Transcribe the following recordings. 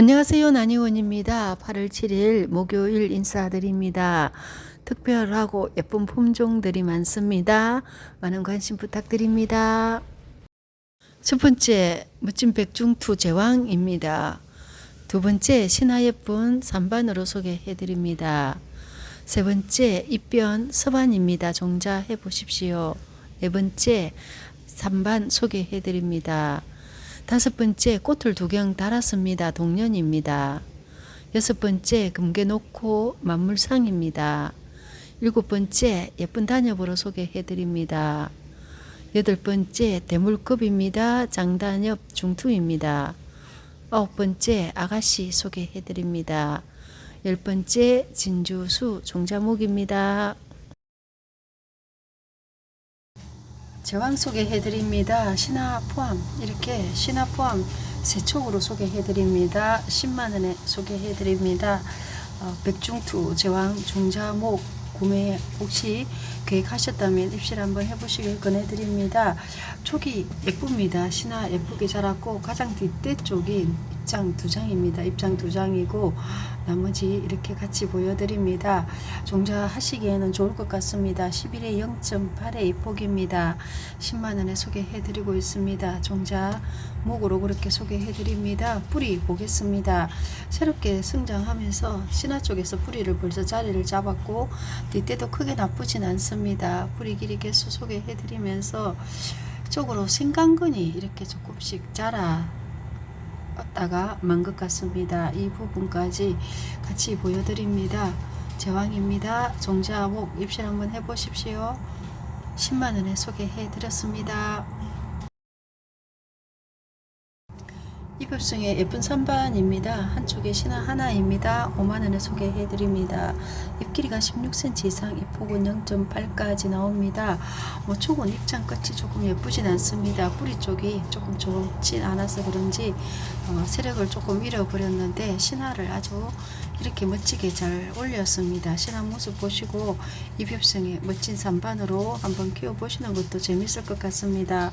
안녕하세요. 난이원입니다. 8월 7일 목요일 인사드립니다. 특별하고 예쁜 품종들이 많습니다. 많은 관심 부탁드립니다. 첫 번째, 멋진 백중투 제왕입니다. 두 번째, 신화 예쁜 산반으로 소개해 드립니다. 세 번째, 입변 서반입니다. 종자 해 보십시오. 네 번째, 산반 소개해 드립니다. 다섯 번째 꽃을 두 경 달았습니다. 동년입니다. 여섯 번째 금괴 놓고 만물상입니다. 일곱 번째 예쁜 단엽으로 소개해 드립니다. 여덟 번째 대물급입니다. 장단엽 중투입니다. 아홉 번째 아가씨 소개해 드립니다. 열 번째 진주수 종자목입니다. 제왕 소개해 드립니다. 신화 포함 이렇게 신화 포함 세 촉으로 소개해 드립니다. 10만 원에 소개해 드립니다. 어, 백중투 제왕 종자목 구매 혹시 계획하셨다면 입실 한번 해보시길 권해드립니다. 촉이 예쁩니다. 신화 예쁘게 자랐고 가장 뒷대 쪽이 입장 두 장입니다. 입장 두 장이고 나머지 이렇게 같이 보여드립니다. 종자 하시기에는 좋을 것 같습니다. 11에 0.8의 폭입니다. 10만원에 소개해드리고 있습니다. 종자 목으로 그렇게 소개해드립니다. 뿌리 보겠습니다. 새롭게 성장하면서 신화 쪽에서 뿌리를 벌써 자리를 잡았고 뒷대도 크게 나쁘진 않습니다. 뿌리 길이 개수 소개해드리면서 쪽으로 생강근이 이렇게 조금씩 자라 왔다가 만 것 같습니다. 이 부분까지 같이 보여드립니다. 제왕입니다. 종자목 입실 한번 해보십시오. 10만원에 소개해 드렸습니다. 이급성의 예쁜 선반입니다. 한쪽에 신화 하나입니다. 5만원에 소개해 드립니다. 잎 길이가 16cm 이상, 잎폭은 0.8까지 나옵니다. 뭐 촉은 입장 끝이 조금 예쁘진 않습니다. 뿌리 쪽이 조금 좋진 않아서 그런지 어, 세력을 조금 잃어버렸는데 신화를 아주 이렇게 멋지게 잘 올렸습니다. 신화 모습 보시고 입엽성의 멋진 선반으로 한번 키워보시는 것도 재밌을 것 같습니다.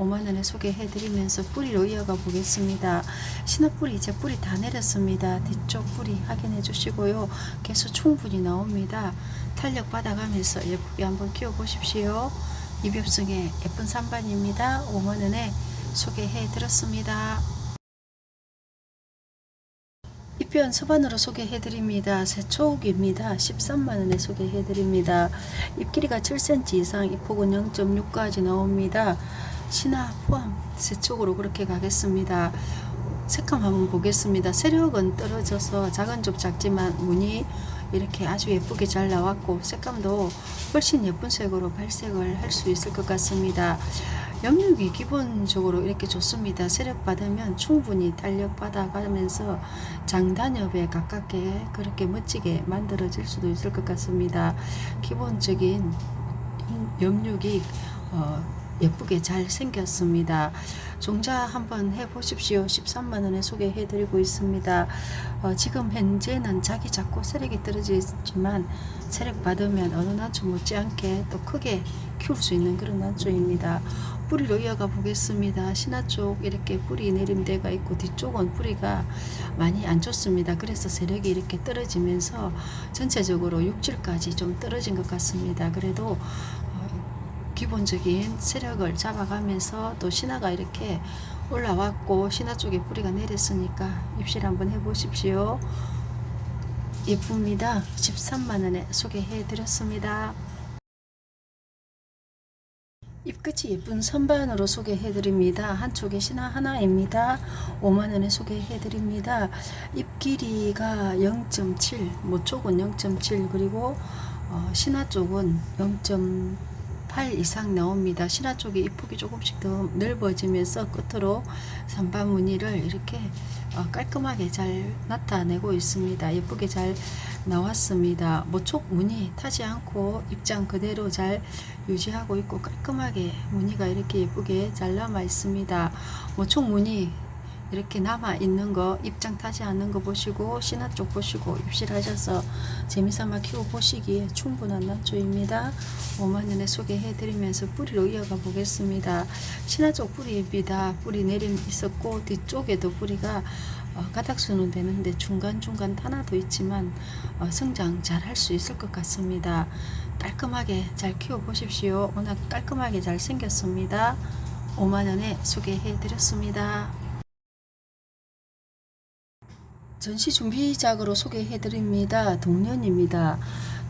5만원에 소개해드리면서 뿌리로 이어가 보겠습니다. 신화뿌리 이제 뿌리 다 내렸습니다. 뒤쪽 뿌리 확인해 주시고요. 개수 충분히 나옵니다. 탄력 받아가면서 예쁘게 한번 키워보십시오. 이병성의 예쁜 산반입니다. 5만원에 소개해 드렸습니다. 입변 서반으로 소개해 드립니다. 새초옥입니다. 13만원에 소개해 드립니다. 잎 길이가 7cm 이상, 잎폭은 0.6까지 나옵니다. 신화 포함 새쪽으로 그렇게 가겠습니다. 색감 한번 보겠습니다. 세력은 떨어져서 작은 좀 작지만 무늬 이렇게 아주 예쁘게 잘 나왔고 색감도 훨씬 예쁜 색으로 발색을 할 수 있을 것 같습니다. 염력이 기본적으로 이렇게 좋습니다. 세력 받으면 충분히 탄력 받아가면서 장단엽에 가깝게 그렇게 멋지게 만들어질 수도 있을 것 같습니다. 기본적인 염력이 어, 예쁘게 잘 생겼습니다. 종자 한번 해보십시오. 13만원에 소개해드리고 있습니다. 어, 지금 현재는 자기 작고 세력이 떨어져 있지만 세력 받으면 어느 난초 못지않게 또 크게 키울 수 있는 그런 난초입니다. 뿌리로 이어가 보겠습니다. 신화 쪽 이렇게 뿌리 내림 대가 있고 뒤쪽은 뿌리가 많이 안 좋습니다. 그래서 세력이 이렇게 떨어지면서 전체적으로 육질까지 좀 떨어진 것 같습니다. 그래도 기본적인 세력을 잡아가면서 또 신화가 이렇게 올라왔고 신화 쪽에 뿌리가 내렸으니까 입실 한번 해보십시오. 예쁩니다. 13만원에 소개해 드렸습니다. 잎끝이 예쁜 선반으로 소개해 드립니다. 한쪽에 신화 하나입니다. 5만원에 소개해 드립니다. 잎 길이가 0.7, 뭐 쪽은 0.7 그리고 어, 신화 쪽은 0. 8 이상 나옵니다. 신화 쪽이 잎폭이 조금씩 더 넓어지면서 끝으로 선반 무늬를 이렇게 어, 깔끔하게 잘 나타내고 있습니다. 예쁘게 잘 나왔습니다. 모촉 무늬 타지 않고 입장 그대로 잘 유지하고 있고 깔끔하게 무늬가 이렇게 예쁘게 잘 남아 있습니다. 모촉 무늬 이렇게 남아 있는 거 입장 타지 않는 거 보시고 신화 쪽 보시고 입실하셔서 재미삼아 키워 보시기에 충분한 난초입니다. 5만 원에 소개해 드리면서 뿌리로 이어가 보겠습니다. 신화 쪽 뿌리입니다. 뿌리 내림 있었고 뒤쪽에도 뿌리가 어, 가닥수는 되는데 중간중간 하나도 있지만 어, 성장 잘 할 수 있을 것 같습니다. 깔끔하게 잘 키워 보십시오. 워낙 깔끔하게 잘 생겼습니다. 5만 원에 소개해 드렸습니다. 전시 준비작으로 소개해 드립니다. 동년입니다.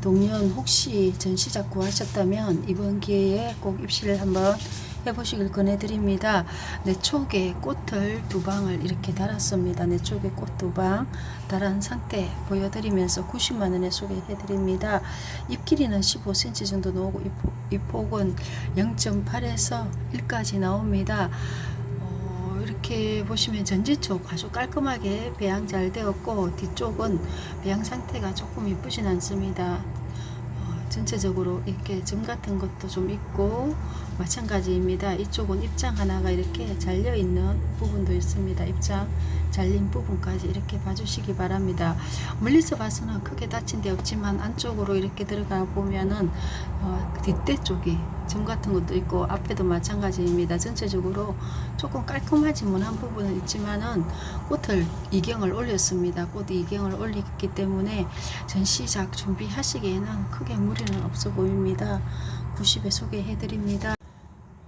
동년 혹시 전시작 구하셨다면 이번 기회에 꼭 입시를 한번 해보시길 권해드립니다. 내 쪽에 꽃을 두 방을 이렇게 달았습니다. 내 쪽에 꽃 두 방 달한 상태 보여드리면서 90만원에 소개해드립니다. 잎 길이는 15cm 정도 나오고 잎, 잎폭은 0.8에서 1까지 나옵니다. 어, 이렇게 보시면 전지 쪽 아주 깔끔하게 배양 잘 되었고 뒤쪽은 배양 상태가 조금 이쁘진 않습니다. 어, 전체적으로 이렇게 점 같은 것도 좀 있고 마찬가지입니다. 이쪽은 입장 하나가 이렇게 잘려 있는 부분도 있습니다. 입장 잘린 부분까지 이렇게 봐주시기 바랍니다. 멀리서 봐서는 크게 다친 데 없지만 안쪽으로 이렇게 들어가 보면은 어, 뒷대 쪽이 점 같은 것도 있고 앞에도 마찬가지입니다. 전체적으로 조금 깔끔하지 못한 부분은 있지만은 꽃을 이경을 올렸습니다. 꽃 이경을 올렸기 때문에 전시작 준비하시기에는 크게 무리는 없어 보입니다. 90에 소개해 드립니다.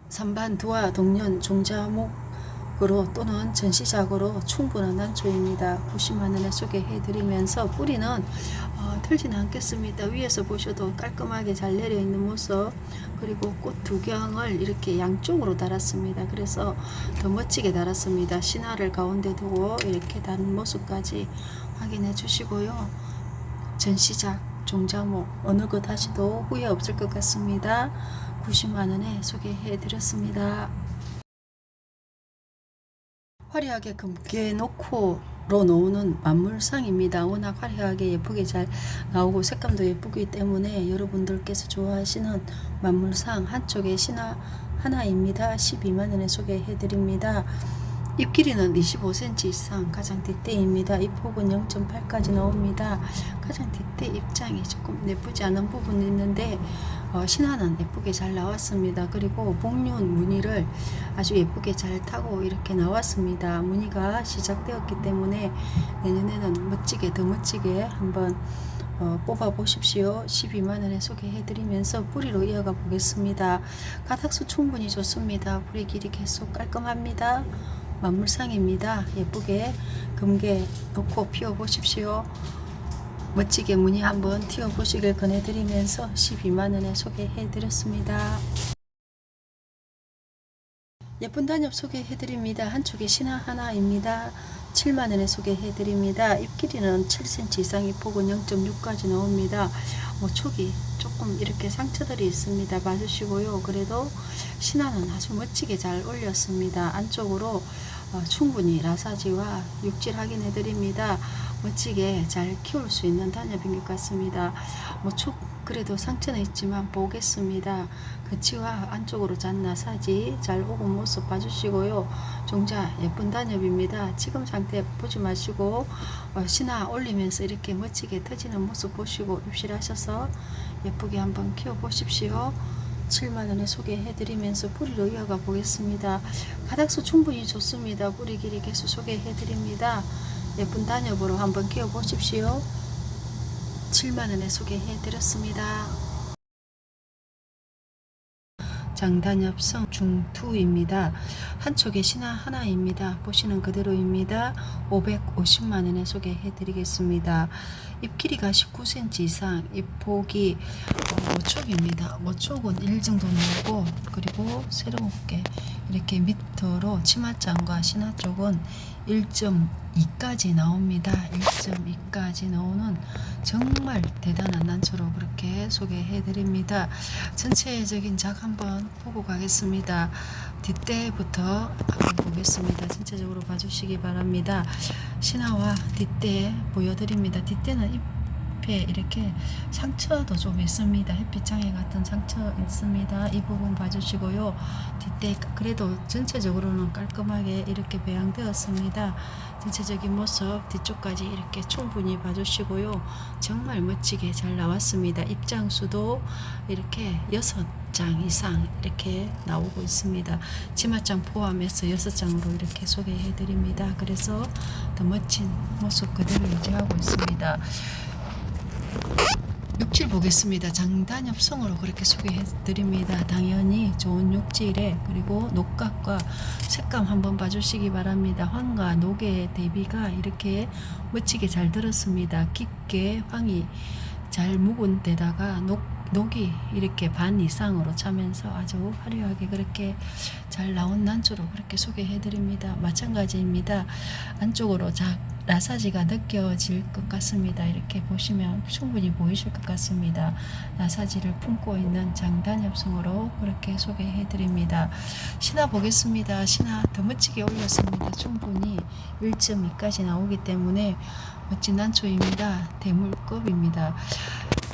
산반 두화 동년 종자목 으로 또는 전시작으로 충분한 난초입니다. 90만 원에 소개해 드리면서 뿌리는 어, 틀지는 않겠습니다. 위에서 보셔도 깔끔하게 잘 내려 있는 모습 그리고 꽃 두 경을 이렇게 양쪽으로 달았습니다. 그래서 더 멋지게 달았습니다. 신화를 가운데 두고 이렇게 단 모습까지 확인해 주시고요. 전시작 종자목 어느 것 하시도 후회 없을 것 같습니다. 90만 원에 소개해 드렸습니다. 화려하게 금괴 놓고 로 놓는 만물상입니다. 워낙 화려하게 예쁘게 잘 나오고 색감도 예쁘기 때문에 여러분들께서 좋아하시는 만물상 한쪽에 신화 하나입니다. 12만 원에 소개해 드립니다. 잎 길이는 25cm 이상 가장 뒷대입니다. 잎 폭은 0.8까지 나옵니다. 가장 뒷대 입장이 조금 예쁘지 않은 부분이 있는데 어, 신화는 예쁘게 잘 나왔습니다. 그리고 복륜 무늬를 아주 예쁘게 잘 타고 이렇게 나왔습니다. 무늬가 시작되었기 때문에 내년에는 멋지게 더 멋지게 한번 어, 뽑아 보십시오. 12만 원에 소개해 드리면서 뿌리로 이어가 보겠습니다. 가닥수 충분히 좋습니다. 뿌리 길이 계속 깔끔합니다. 만물상입니다. 예쁘게 금괴 놓고 피워 보십시오. 멋지게 무늬 한번 튀어 보시길 권해드리면서 12만 원에 소개해 드렸습니다. 예쁜 단엽 소개해 드립니다. 한쪽에 신화 하나입니다. 7만 원에 소개해 드립니다. 잎 길이는 7cm 이상, 잎 폭은 0.6까지 나옵니다. 뭐 촉이 조금 이렇게 상처들이 있습니다. 봐주시고요. 그래도 신화는 아주 멋지게 잘 올렸습니다. 안쪽으로 어, 충분히 라사지와 육질 확인해 드립니다. 멋지게 잘 키울 수 있는 단엽인 것 같습니다. 뭐촉 그래도 상처는 있지만 보겠습니다. 그치와 안쪽으로 잔 나 사지 잘 오고 모습 봐주시고요. 종자 예쁜 단엽입니다. 지금 상태 보지 마시고 어, 신화 올리면서 이렇게 멋지게 터지는 모습 보시고 입실하셔서 예쁘게 한번 키워 보십시오. 7만원에 소개해드리면서 뿌리로 이어가 보겠습니다. 가닥수 충분히 좋습니다. 뿌리 길이 계속 소개해드립니다. 예쁜 단엽으로 한번 키워 보십시오. 7만원에 소개해드렸습니다. 장단엽성 중투입니다. 한쪽에 신화 하나입니다. 보시는 그대로입니다. 550만원에 소개해 드리겠습니다. 잎 길이가 19cm 이상, 잎 폭이 어, 모촉입니다. 모촉은 1 정도 나오고 그리고 새롭게 이렇게 밑으로 치마장과 신화 쪽은 1.2까지 나옵니다. 1.2까지 나오는 정말 대단한 난초로 그렇게 소개해 드립니다. 전체적인 작 한번 보고 가겠습니다. 뒷대부터 한번 보겠습니다. 전체적으로 봐주시기 바랍니다. 신화와 뒷대 보여드립니다. 뒷대는 잎 잎에 이렇게 상처도 좀 있습니다. 햇빛 장애 같은 상처 있습니다. 이 부분 봐주시고요. 뒷대 그래도 전체적으로는 깔끔하게 이렇게 배양되었습니다. 전체적인 모습 뒤쪽까지 이렇게 충분히 봐주시고요. 정말 멋지게 잘 나왔습니다. 입장수도 이렇게 여섯 장 이상 이렇게 나오고 있습니다. 치마장 포함해서 여섯 장으로 이렇게 소개해 드립니다. 그래서 더 멋진 모습 그대로 유지하고 있습니다. 육질 보겠습니다. 장단엽성으로 그렇게 소개해 드립니다. 당연히 좋은 육질에 그리고 녹각과 색감 한번 봐주시기 바랍니다. 황과 녹의 대비가 이렇게 멋지게 잘 들었습니다. 깊게 황이 잘 묵은 데다가 녹, 녹이 이렇게 반 이상으로 차면서 아주 화려하게 그렇게 잘 나온 난초로 그렇게 소개해 드립니다. 마찬가지입니다. 안쪽으로 자, 나사지가 느껴질 것 같습니다. 이렇게 보시면 충분히 보이실 것 같습니다. 나사지를 품고 있는 장단엽성으로 그렇게 소개해 드립니다. 신화 보겠습니다. 신화 더 멋지게 올렸습니다. 충분히 1.2까지 나오기 때문에 멋진 난초입니다. 대물급입니다.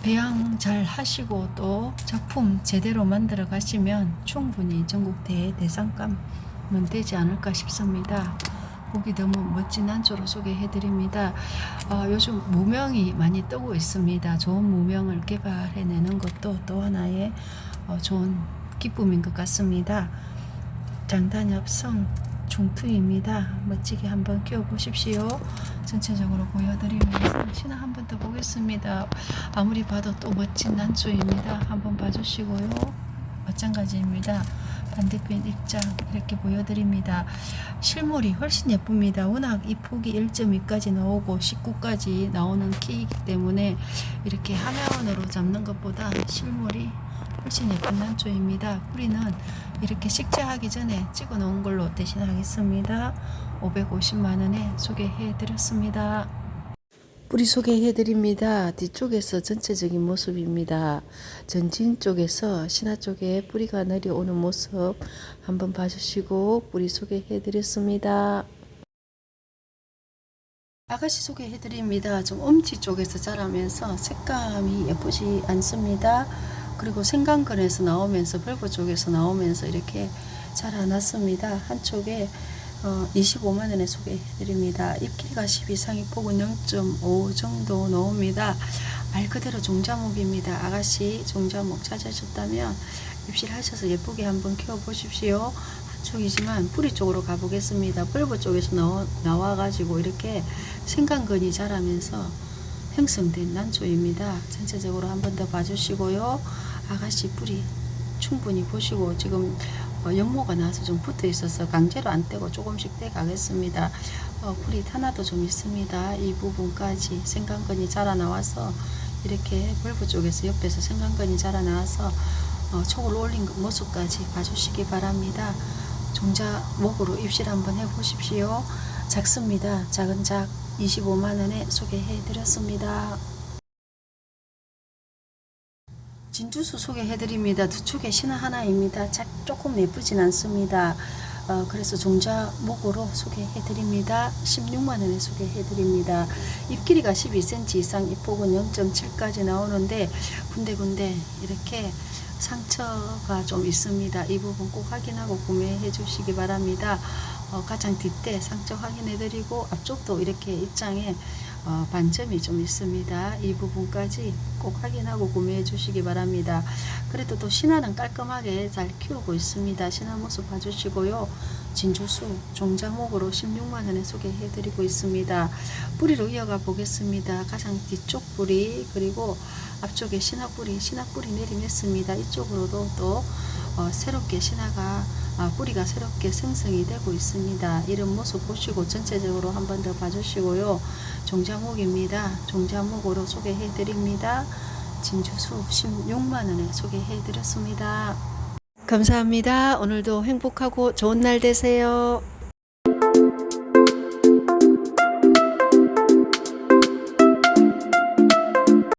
배양 잘 하시고 또 작품 제대로 만들어 가시면 충분히 전국 대회 대상감은 되지 않을까 싶습니다. 보기 너무 멋진 난초로 소개해 드립니다. 어, 요즘 무명이 많이 뜨고 있습니다. 좋은 무명을 개발해내는 것도 또 하나의 어, 좋은 기쁨인 것 같습니다. 장단엽성 중투입니다. 멋지게 한번 키워보십시오. 전체적으로 보여드리면서 신화 한번 더 보겠습니다. 아무리 봐도 또 멋진 난초입니다. 한번 봐주시고요. 마찬가지입니다. 반대편 입장 이렇게 보여드립니다. 실물이 훨씬 예쁩니다. 워낙 이 폭이 1.2까지 나오고 19까지 나오는 키이기 때문에 이렇게 화면으로 잡는 것보다 실물이 훨씬 예쁜 난초입니다. 뿌리는 이렇게 식재하기 전에 찍어 놓은 걸로 대신하겠습니다. 550만원에 소개해 드렸습니다. 뿌리 소개해 드립니다. 뒤쪽에서 전체적인 모습입니다. 전진 쪽에서 신화 쪽에 뿌리가 내려오는 모습 한번 봐주시고 뿌리 소개해 드렸습니다. 아가씨 소개해 드립니다. 좀 엄지 쪽에서 자라면서 색감이 예쁘지 않습니다. 그리고 생강근에서 나오면서 벌브 쪽에서 나오면서 이렇게 자라났습니다. 한쪽에 어, 25만 원에 소개해 드립니다. 잎길이가 10 이상이 폭은 0.5 정도 나옵니다. 말 그대로 종자목입니다. 아가씨 종자목 찾으셨다면 입실하셔서 예쁘게 한번 키워 보십시오. 한쪽이지만 뿌리 쪽으로 가보겠습니다. 벌브 쪽에서 나와, 나와가지고 이렇게 생강근이 자라면서 형성된 난초입니다. 전체적으로 한번 더 봐주시고요. 아가씨 뿌리 충분히 보시고 지금 어, 연모가 나서 좀 붙어 있어서 강제로 안 떼고 조금씩 떼 가겠습니다. 어, 뿌리 하나도 좀 있습니다. 이 부분까지 생강근이 자라 나와서 이렇게 벌브 쪽에서 옆에서 생강근이 자라 나와서 어, 촉을 올린 그 모습까지 봐주시기 바랍니다. 종자 목으로 입실 한번 해보십시오. 작습니다. 작은 작 25만원에 소개해 드렸습니다. 진주수 소개해 드립니다. 두 축의 신화 하나입니다. 작 조금 예쁘진 않습니다. 어, 그래서 종자 목으로 소개해 드립니다. 16만원에 소개해 드립니다. 잎 길이가 12cm 이상, 잎 폭은 0.7까지 나오는데 군데군데 이렇게 상처가 좀 있습니다. 이 부분 꼭 확인하고 구매해 주시기 바랍니다. 어, 가장 뒷대 상처 확인해 드리고 앞쪽도 이렇게 입장에 어, 반점이 좀 있습니다. 이 부분까지 꼭 확인하고 구매해 주시기 바랍니다. 그래도 또 신화는 깔끔하게 잘 키우고 있습니다. 신화 모습 봐주시고요. 진주수 종자목으로 16만원에 소개해 드리고 있습니다. 뿌리로 이어가 보겠습니다. 가장 뒤쪽 뿌리 그리고 앞쪽에 신화 뿌리 신화 뿌리 내리냈습니다. 이쪽으로도 또 어, 새롭게 신화가 아, 뿌리가 새롭게 생성이 되고 있습니다. 이런 모습 보시고 전체적으로 한 번 더 봐주시고요. 종자목입니다. 종자목으로 소개해 드립니다. 진주수 16만원에 소개해 드렸습니다. 감사합니다. 오늘도 행복하고 좋은 날 되세요.